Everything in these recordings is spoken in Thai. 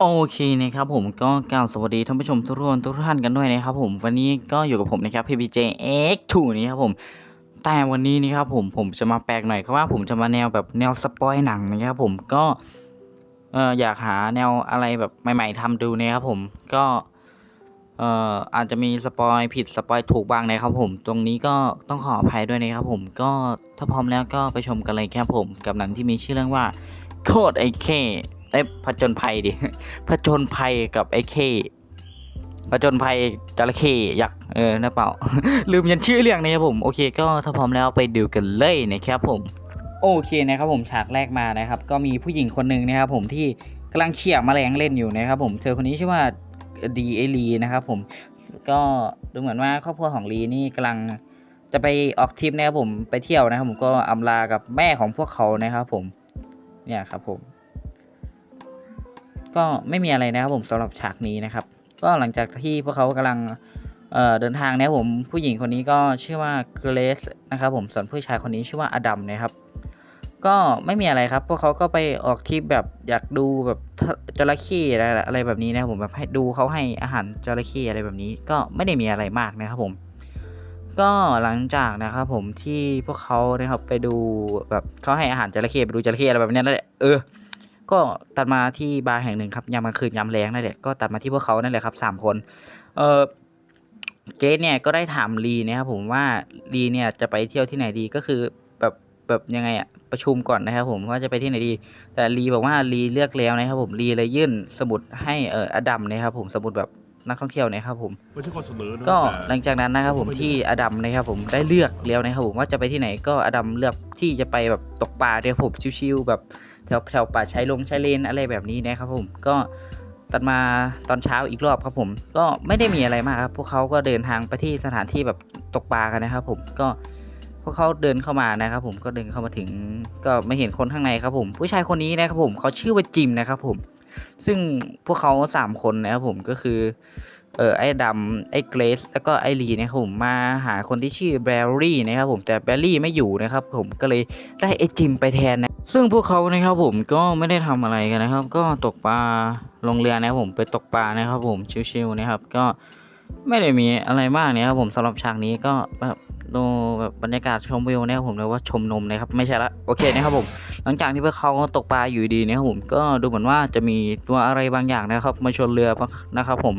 โอเคนะครับผมก็กล่าวสวัสดีท่านผู้ชมทุกคนทุกท่านกันด้วยนะครับผมวันนี้ก็อยู่กับผมนะครับ PBJ X2 นี่ครับผม แต่วันนี้นี่ครับผมผมจะมาแปลกหน่อยเพราะว่าผมจะมาแนวแบบแนวสปอยหนังนะครับผมก็เอออยากหาแนวอะไรแบบใหม่ ๆทำดูนะครับผมก็เอ่ออาจจะมีสปอยผิดสปอยถูกบ้างนะครับผม ตรงนี้ก็ต้องขออภัยด้วยนะครับผมก็ถ้าพร้อมแล้วก็ไปชมกันเลยครับผม กับหนังที่มีชื่อเรื่องว่าโคตรไอเค อ้ผจญภัยดิผจญภัยกับไอ้เคผจญภัยจระเข้ยักษ์เออนะเปล่า ลืมยันชื่อเรื่องนี้ครับผม โอเค ก็ถ้าพร้อมแล้วไปดูกันเลยนะครับผม โอเคนะครับผมฉากแรกมานะครับ ก็มีผู้หญิงคนหนึ่งนะครับผมที่กำลังเขี่ยแมลงเล่นอยู่นะครับผมเธอคนนี้ชื่อว่าดีเอลีนะครับผมก็ดูเหมือนว่าครอบครัวของลีนี่กำลังจะไปออกทริปนะครับผมไปเที่ยวนะครับผมก็อำลากับแม่ของพวกเขานะครับผมเนี่ยครับผม ก็ไม่มีอะไรนะครับผมสำหรับฉากนี้นะครับ ก็หลังจากที่พวกเขากำลังเเดินทางนะครับผมผู้หญิงคนนี้ก็ชื่อว่าเกรซนะครับผมส่วนผู้ชายคนนี้ชื่อว่าอดัมนะครับ ก็ไม่มีอะไรครับ พวกเขาก็ไปออกทริปแบบอยากดูแบบจระเข้อะไรอะไรแบบนี้นะครับผมแบบให้ดูเขาให้อาหารจระเข้อะไรแบบนี้ ก็ไม่ได้มีอะไรมากนะครับผมก็หลังจากนะครับผมที่พวกเขานะครับไปดูแบบเขาให้อาหารจระเข้ไปดูจระเข้อะไรแบบนี้นั่นแหละเออ ก็ตัดมาที่บาร์แห่งหนึ่งครับยามกลางคืนยามแรงนั่นแหละก็ตัดมาที่พวกเขานั่นแหละครับสามคนเออเกรทเนี่ยก็ได้ถามลีนะครับผมว่าลีเนี่ยจะไปเที่ยวที่ไหนดีก็คือแบบแบบยังไงอะประชุมก่อนนะครับผมว่าจะไปที่ไหนดี แต่ลีบอกว่าลีเลือกแล้วนะครับผมลีเลยยื่นสมุดให้เอออดัมนะครับผมสมุดแบบนักท่องเที่ยวนะครับผมไม่ใช่ข้อเสนอนะก็แต่หลังจากนั้นนะครับผมที่อดัมนะครับผมได้เลือกแล้วนะครับผมว่าจะไปที่ไหนก็อดัมเลือกที่จะไปแบบตกปลาเนี่ยผมชิวๆแบบ แถวแถวป่าชายลงชายเลนอะไรแบบนี้นะครับผมก็ตัดมาตอนเช้าอีกรอบครับผม ก็ไม่ได้มีอะไรมากครับ พวกเขาก็เดินทางไปที่สถานที่แบบตกปลากันนะครับผมก็พวกเขาเดินเข้ามานะครับผมก็เดินเข้ามาถึงก็ไม่เห็นคนข้างในครับผม ผู้ชายคนนี้นะครับผมเขาชื่อว่าจิมนะครับผม ซึ่งพวกเขาสามคนนะครับผมก็คือ เออไอ้ดำไอ้เกรซแล้วก็ไอ้ลีนะครับผมมาหาคนที่ชื่อแบรรี่นะครับผมแต่แบรรี่ไม่อยู่นะครับผมก็เลยได้ไอ้จิมไปแทนนะซึ่งพวกเขานะครับผมก็ไม่ได้ทำอะไรกันนะครับ ก็ตกปลาลงเรือนะครับผมไปตกปลานะครับผมชิวๆนะครับก็ไม่ได้มีอะไรมากนะครับผมสำหรับฉากนี้ก็แบบดูแบบบรรยากาศชมวิวนะครับผมเรียกว่าชมนมนะครับไม่ใช่ละโอเคนะครับผมหลังจากที่พวกเขาตกปลาอยู่ดีนะครับผมก็ดูเหมือนว่าจะมีตัวอะไรบางอย่างนะครับ มาชนเรือนะครับผม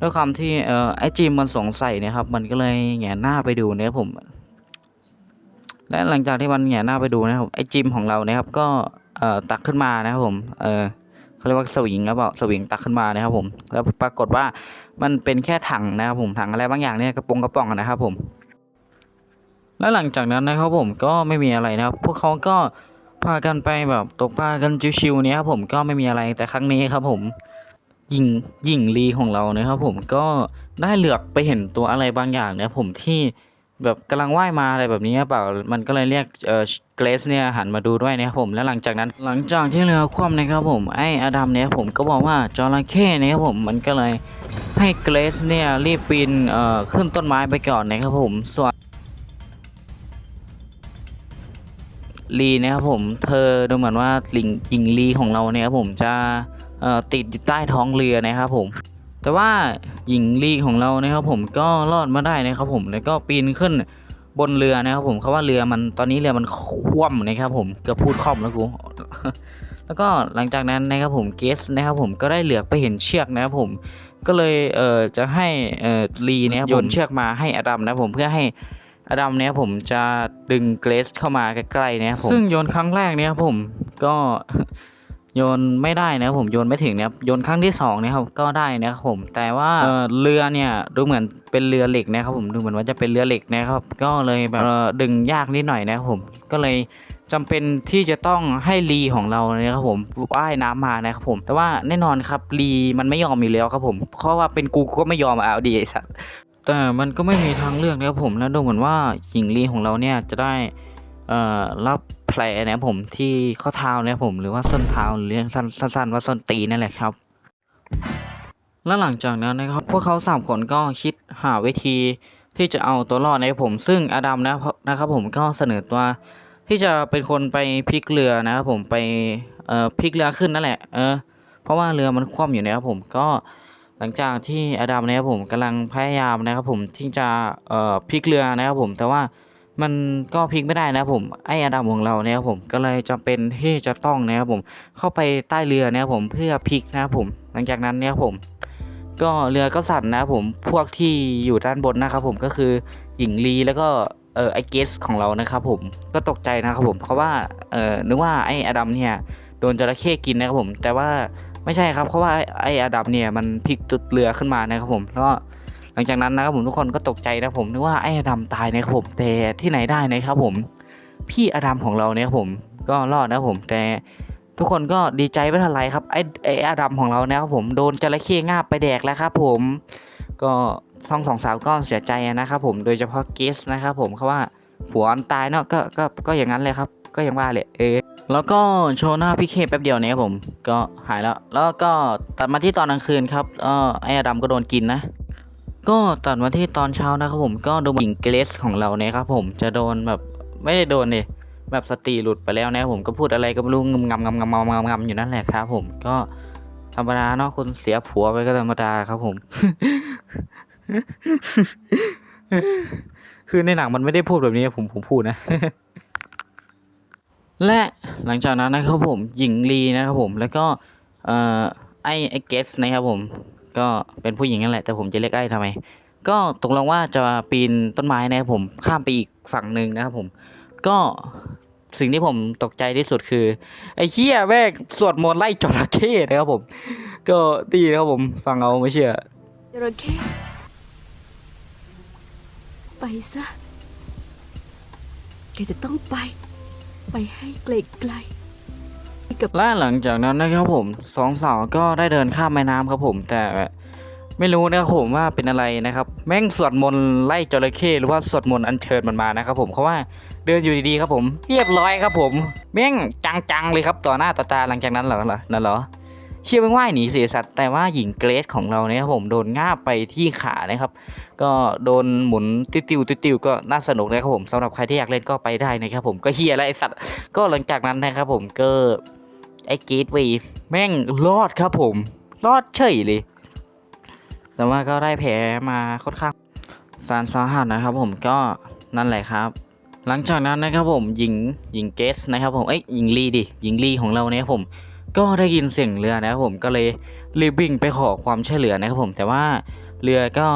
ด้วยความที่เอ่อไอจิมมันสงสัยเนะครับ มันก็เลยแหงหน้าไปดูนะครับผม และหลังจากที่มันแหงหน้าไปดูนะครับไอจิมของเรานะครับ ก็เอ่อตักขึ้นมานะครับผม เออเขาเรียกว่าสวิงครับเปล่าสวิงตักขึ้นมานะครับผม แล้วปรากฏว่ามันเป็นแค่ถังนะครับผมถังอะไรบางอย่างเนี่ยกระปงกระป๋องนะครับผมและหลังจากนั้นนะครับผมก็ไม่มีอะไรนะครับ พวกเขาก็พากันไปแบบตกปลากันชิวๆเนี่ยครับผมก็ไม่มีอะไรแต่ครั้งนี้ครับผม หญิงหญิงลีของเรานะครับผมก็ได้เหลือกไปเห็นตัวอะไรบางอย่างเนี่ยผมที่แบบกำลังว่ายมาอะไรแบบนี้เปล่า มันก็เลยเรียกเออเกรซเนี่ยหันมาดูด้วยนะครับผม และหลังจากนั้น หลังจากที่เรือคว่ำนะครับผม ไอ้อดัมเนี่ยผมก็บอกว่าจระเข้เนี่ยครับผม มันก็เลยให้เกรซเนี่ยรีบปีนเอ่อขึ้นต้นไม้ไปก่อนนะครับผม ส่วนลีนะครับผม เธอดูเหมือนว่าหญิงหญิงลีของเราเนี่ยครับผมจะ ติดอยู่ใต้ท้องเรือนะครับผม แต่ว่าหญิงลีของเรานะครับผมก็รอดมาได้นะครับผมแล้วก็ปีนขึ้นบนเรือนะครับผมเขาว่าเรือมันตอนนี้เรือมันคว่ำนะครับผมเกือบพูดคล่อมแล้วกูแล้วก็หลังจากนั้นนะครับผมเกสนะครับผมก็ได้เหลือกไปเห็นเชือกนะครับผมก็เลยเอ่อจะให้เอ่อลีนะครับโยนเชือกมาให้อดัมนะครับผมเพื่อให้อดัมเนี่ยผมจะดึงเกรซเข้ามาใกล้ๆนะครับผมซึ่งโยนครั้งแรกเนี่ยครับผมก็ โยนไม่ได้นะครับผมโยนไม่ถึงนะครับโยนครั้งที่สองนะครับก็ได้นะครับผม แต่ว่าเอ่อเรือเนี่ยดูเหมือนเป็นเรือเหล็กนะครับผมดูเหมือนว่าจะเป็นเรือเหล็กนะครับ ก็เลยแบบเอ่อดึงยากนิดหน่อยนะครับผมก็เลยจำเป็นที่จะต้องให้ลีของเราเนี่ยครับผมว่ายน้ำมานะครับผม แต่ว่าแน่นอนครับลีมันไม่ยอมอยู่แล้วครับผมเพราะว่าเป็นกูก็ไม่ยอมเอาดีไอ้สัสแต่มันก็ไม่มีทางเลือกนะครับผมแล้วดูเหมือนว่าหญิงลีของเราเนี่ยจะได้เอ่อ รับแผลนะผมที่ข้อเท้านะผมหรือว่าส้นเท้าหรือเรียกสั้นส้นๆว่าส้นตีนนั่นแหละครับ และหลังจากนั้นนะครับ พวกเขาสามคนก็คิดหาวิธีที่จะเอาตัวรอดนผมซึ่งอดัมนะครับนะครับผมก็เสนอตัวที่จะเป็นคนไปพลิกเรือนะครับผมไปเอ่อพลิกเรือขึ้นนั่นแหละเออเพราะว่าเรือมันคว่ำอยู่นะครับผมก็หลังจากที่อดัมนะครับผมกำลังพยายามนะครับผมที่จะเอ่อพลิกเรือนะครับผมแต่ว่า มันก็พลิกไม่ได้นะผมไอ้อดัมของเราเนี่ยครับผมก็เลยจำเป็นที่จะต้องนะครับผมเข้าไปใต้เรือนะครับผมเพื่อพลิกนะครับผม หลังจากนั้นเนี่ยผม ก็เรือก็สั่นนะครับผมพวกที่อยู่ด้านบนนะครับผมก็คือหญิงลีแล้วก็เออไอเกสของเรานะครับผมก็ตกใจนะครับผมเพราะว่าเออนึกว่าไออดัมเนี่ยโดนจระเข้กินนะครับผม แต่ว่าไม่ใช่ครับเพราะว่าไออดัมเนี่ยมันพลิกตุดเรือขึ้นมานะครับผมแล้ว ลังจากนั้นนะครับผมทุกคนก็ตกใจนะครับผมนึกว่าไอ้อดัมตายนะครับผมแต่ที่ไหนได้นะครับผม พี่อดัมของเราเนี่ยครับผมก็รอดนะครับผม แต่ทุกคนก็ดีใจไม่ทันไรครับไอ้ไอ้อดัมของเราเนี่ยครับผมโดนจระเข้งาบไปแดกแล้วครับผมก็ทั้งสองสาวก็เสียใจนะครับผมโดยเฉพาะเกสนะครับผมเขาว่าผัวอันตายเนาะก็ก็ก็อย่างนั้นเลยครับ ก็อย่างว่าเลยเออแล้วก็โชว์หน้าพี่เคแป๊บเดียวเนี่ยครับผม ก็หายแล้ว แล้วก็ตัดมาที่ตอนกลางคืนครับเออไอ้อดัมก็โดนกินนะ ก็ตัดมาที่ตอนเช้านะครับผมก็โดูหญิงเกรสของเราเนี่ยครับผมจะโดนแบบไม่ได้โดนเลยแบบสติหลุดไปแล้วนะผมก็พูดอะไรก็ไม่รู้งำงำงำงำงำงำงำอยู่นั่นแหละครับผมก็ธรรมดาเนาะคนเสียผัวไปก็ธรรมดาครับผม คือในหนังมันไม่ได้พูดแบบนี้ผมผมพูดนะ และหลังจากนั้นนะครับผมหญิงลีนะครับผมแล้วก็เอ่อไอไอเกสนะครับผม ก็เป็นผู้หญิงนั่นแหละแต่ผมจะเรียกไอ้ทำไม ก็ตกลงว่าจะปีนต้นไม้นะครับผมข้ามไปอีกฝั่งหนึ่งนะครับผม ก็สิ่งที่ผมตกใจที่สุดคือ ไอ้เหี้ยแม่งสวดมนต์ไล่จระเข้นะครับผม ก็ดีนะครับผมฟังเอาไม่เชื่อจระเข้ไปซะแกจะต้องไป ไปให้ไกลไกลๆ กับและหลังจากนั้นนะครับผมสองสาวก็ได้เดินข้ามแม่น้ำครับผม แต่ไม่รู้นะครับผมว่าเป็นอะไรนะครับ แม่งสวดมนต์ไล่จระเข้หรือว่าสวดมนต์อัญเชิญมันมานะครับผมเพราะว่าเดินอยู่ดีๆครับผม เรียบร้อยครับผม แม่งจังๆเลยครับต่อหน้าต่อตาหลังจากนั้นเหรอเหรอนั่นเหรอเชื่อไม่ว่ายหนีเสียสัตว์แต่ว่าหญิงเกรซของเราเนี่ยครับผมโดนง่าไปที่ขานะครับ ก็โดนหมุนติวติวติวติ้วก็น่าสนุกนะครับผมสำหรับใครที่อยากเล่นก็ไปได้นะครับผมก็เฮียแล้วไอสัตว์ก็หลังจากนั้นนะครับผมก็ ไอ้เกตเวย์แม่งรอดครับผม รอดเฉยเลย แต่ว่าก็ได้แผลมาค่อนข้างสารสาหัสนะครับ ผมก็นั่นแหละครับ หลังจากนั้นนะครับผมหญิงหญิงเกสนะครับ ผมเอ้ยหญิงลีดิหญิงลีของเราเนี่ยครับผมก็ได้ยินเสียงเรือนะครับผมก็เลยรีบวิ่งไปขอความช่วยเหลือนะครับผมแต่ว่าเรือก็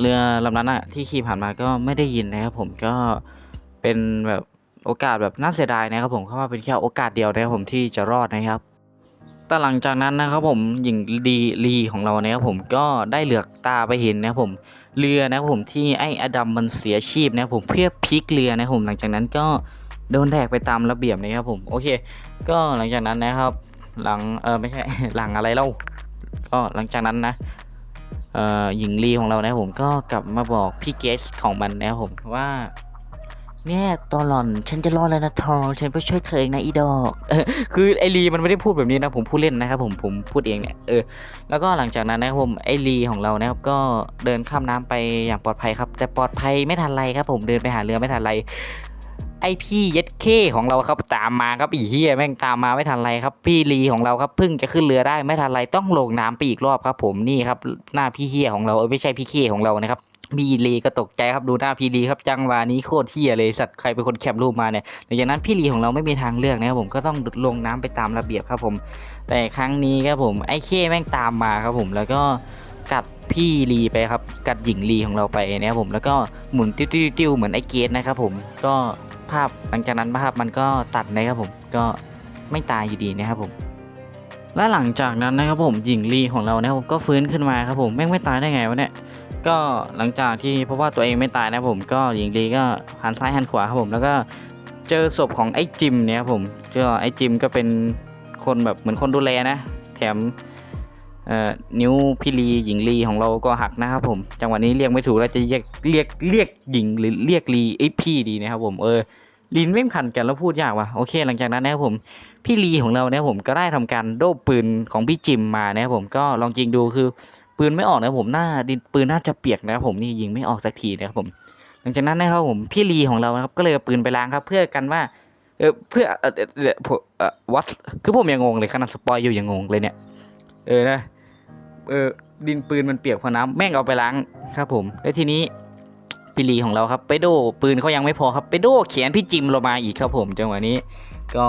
เรือลำนั้นอะที่ขี่ผ่านมาก็ไม่ได้ยินนะครับผมก็เป็นแบบ โอกาสแบบน่าเสียดายนะครับผมเพราะว่าเป็นแค่โอกาสเดียวนะครับผมที่จะรอดนะครับแต่หลังจากนั้นนะครับผมหญิงดีลีของเราเนี่ยครับผมก็ได้เหลือกตาไปเห็นนะครับผมเรือนะครับผมที่ไอ้อดัมมันเสียชีพนะครับผมเพื่อพลิกเรือนะครับผมหลังจากนั้นก็โดนแดกไปตามระเบียบนะครับผมโอเค ก็หลังจากนั้นนะครับ หลังเออไม่ใช่หลังอะไรเล่าก็หลังจากนั้นนะเอ่อหญิงลีของเรานะครับผมก็กลับมาบอกพี่เกสของมันนะครับผมว่า เนี่ยตอนหล่อนฉันจะรอดแล้วนะทองฉันไปช่วยเธอเองนะอีดอกเออคือไอลีมันไม่ได้พูดแบบนี้นะผมพูดเล่นนะครับผมผมพูดเองเนี่ยเออแล้วก็หลังจากนั้นนะครับผมไอลีของเรานะครับก็เดินข้ามน้ำไปอย่างปลอดภัยครับ แต่ปลอดภัยไม่ทันไรครับผมเดินไปหาเรือไม่ทันไรไอพี่เย็ดเคของเราครับตามมาครับอีเหี้ยแม่งตามมาไม่ทันไรครับ พี่ลีของเราครับเพิ่งจะขึ้นเรือได้ไม่ทันไรต้องลงน้ำไปอีกรอบครับ ผมนี่ครับหน้าพี่เฮียของเราไม่ใช่พี่เคของเรานะครับ พี่ลีก็ตกใจครับดูหน้าพี่ลีครับจังหวะนี้โคตรเฮียเลยสัตว์ใครเป็นคนแคปรูปมาเนี่ยหลังจากนั้นพี่ลีของเราไม่มีทางเลือกนะครับผมก็ต้องลงน้ำไปตามระเบียบครับผม แต่ครั้งนี้ครับผมไอ้เคแม่งตามมาครับผมแล้วก็กัดพี่ลีไปครับกัดหญิงลีของเราไปนะครับผมแล้วก็หมุนติ้วติ้วติ้วเหมือนไอ้เกตนะครับผมก็ภาพหลังจากนั้นภาพมันก็ตัดนะครับผมก็ไม่ตายอยู่ดีนะครับผมและหลังจากนั้นนะครับผมหญิงลีของเรานะครับผมก็ฟื้นขึ้นมาครับผมแม่งไม่ตายได้ไงวะเนี่ย ก็หลังจากที่เพราะว่าตัวเองไม่ตายนะผม ก็หญิงลีก็หันซ้ายหันขวาครับผม แล้วก็เจอศพของไอ้จิมเนี่ยครับผมก็ไอ้จิมก็เป็นคนแบบเหมือนคนดูแลนะ แถมเอ่อนิ้วพี่ลีหญิงลีของเราก็หักนะครับผม จังหวะนี้เรียกไม่ถูกแล้วจะเรียกเรียกเรียกหญิงหรือเรียกลีไอยพี่ดีนะครับผมเออลินไม่พันกันแล้วพูดยากว่ะโอเค หลังจากนั้นนะครับผมพี่ลีของเราเนี่ยผมก็ได้ทำการโดบปืนของพี่จิมมานะครับผมก็ลองยิงดูคือ ปืนไม่ออกนะผมหน้าดินปืนน่าจะเปียกนะครับผมนี่ยิงไม่ออกสักทีนะครับผมหลังจากนั้นนะครับผมพี่ลีของเรานะครับก็เลยเอาปืนไปล้างครับ เพื่อกันว่าเออเพื่อเออเออเออวัดคือผมยังงงเลยขนาดสปอยอยู่ยังงงเลยเนี่ยเออนะเออดินปืนมันเปียกเพราะน้ำแม่งเอาไปล้างครับผม แล้วทีนี้พี่ลีของเราครับไปโดปืนเขายังไม่พอครับไปโดเขียนพี่จิมลงมาอีกครับผมจังหวะนี้ ก็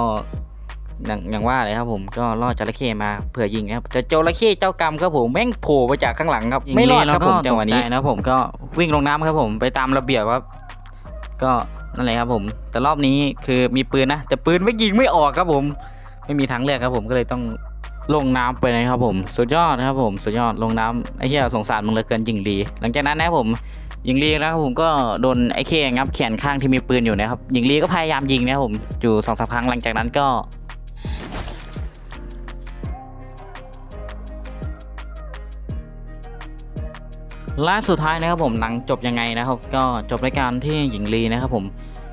อย่างอย่างว่าเลยครับผมก็ล่อจระเข้มาเผื่อยิงนะครับแต่จระเข้เจ้ากรรมครับผมแม่งโผล่มาจากข้างหลังครับ ไม่รอดครับผมจังหวะนี้นะผมก็วิ่งลงน้ำครับผมไปตามระเบียบครับ ก็นั่นแหละครับผม แต่รอบนี้คือมีปืนนะ แต่ปืนไม่ยิงไม่ออกครับผม ไม่มีทางเลือกครับผมก็เลยต้องลงน้ำไปนะครับผม สุดยอดนะครับผมสุดยอดลงน้ำไอ้เหี้ยสงสารมึงเหลือเกินยิงลีหลังจากนั้นนะครับผมยิงลีนะครับผมก็โดนไอ้เคงับแขนข้างที่มีปืนอยู่นะครับยิงลีก็พยายามยิงนะครับผมอยู่สองสามครั้งหลังจากนั้นก็ ล่าสุดท้ายนะครับผมหนังจบยังไงนะครับ ก็จบรายการที่หญิงลีนะครับผม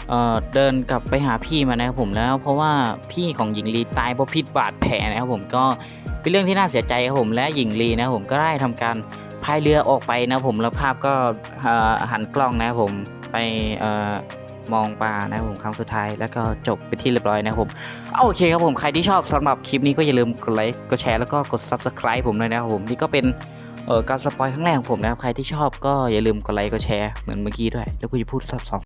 เเดินกลับไปหาพี่มานะครับผมแล้ว เพราะว่าพี่ของหญิงลีตายเพราะพิษบาดแผลนะครับผมก็เป็นเรื่องที่น่าเสียใจครับผมและหญิงลีนะครับผมก็ได้ทำการพายเรือออกไปนะครับผมแล้วภาพก็หันกล้องนะครับผมไปออมองปลานะครับผมครั้งสุดท้ายแล้วก็จบไปที่เรียบร้อยนะครับผมโอเคครับผมใครที่ชอบสำหรับคลิปนี้ก็อย่าลืมกดไลค์กดแชร์แล้วก็กด subscribe ผมด้วยนะครับผมนี่ก็เป็น เออการสปอยครั้งแรกของผมนะครับ ใครที่ชอบก็อย่าลืมกดไลค์กดแชร์เหมือนเมื่อกี้ด้วย แล้วกูจะพูดสักสอง